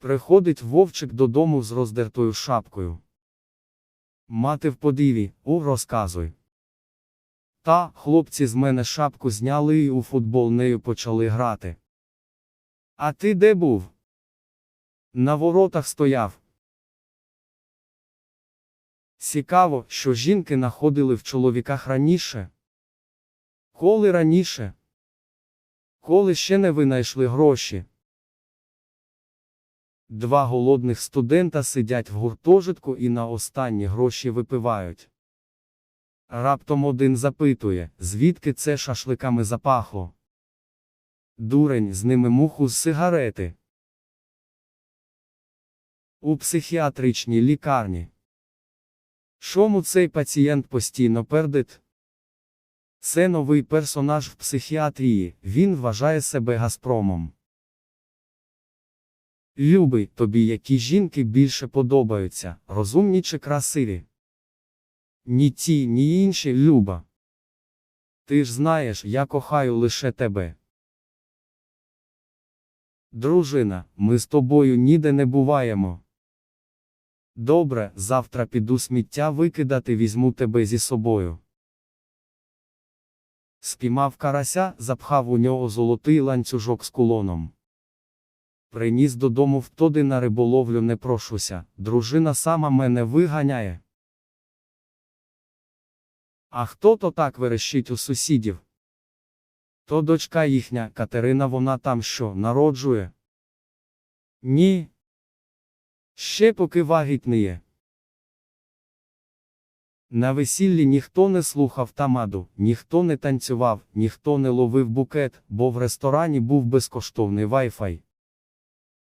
Приходить вовчик додому з роздертою шапкою. Мати в подиві, о, розказуй. Та, хлопці з мене шапку зняли і у футбол нею почали грати. А ти де був? На воротах стояв. Цікаво, що жінки находили в чоловіках раніше. Коли раніше? Коли ще не винайшли гроші. Два голодних студента сидять в гуртожитку і на останні гроші випивають. Раптом один запитує, звідки це шашликами запахло. Дурень з ними муху з сигарети. У психіатричній лікарні. Чому цей пацієнт постійно пердить? Це новий персонаж в психіатрії, він вважає себе Газпромом. Любий, тобі які жінки більше подобаються, розумні чи красиві? Ні ті, ні інші, Люба. Ти ж знаєш, я кохаю лише тебе. Дружина, ми з тобою ніде не буваємо. Добре, завтра піду сміття викидати, візьму тебе зі собою. Спіймав карася, запхав у нього золотий ланцюжок з кулоном. Приніс додому втоди на риболовлю не прошуся, дружина сама мене виганяє. А хто то так верещить у сусідів? То дочка їхня, Катерина, вона там що, народжує? Ні. Ще поки вагітніє. На весіллі ніхто не слухав тамаду, ніхто не танцював, ніхто не ловив букет, бо в ресторані був безкоштовний вайфай.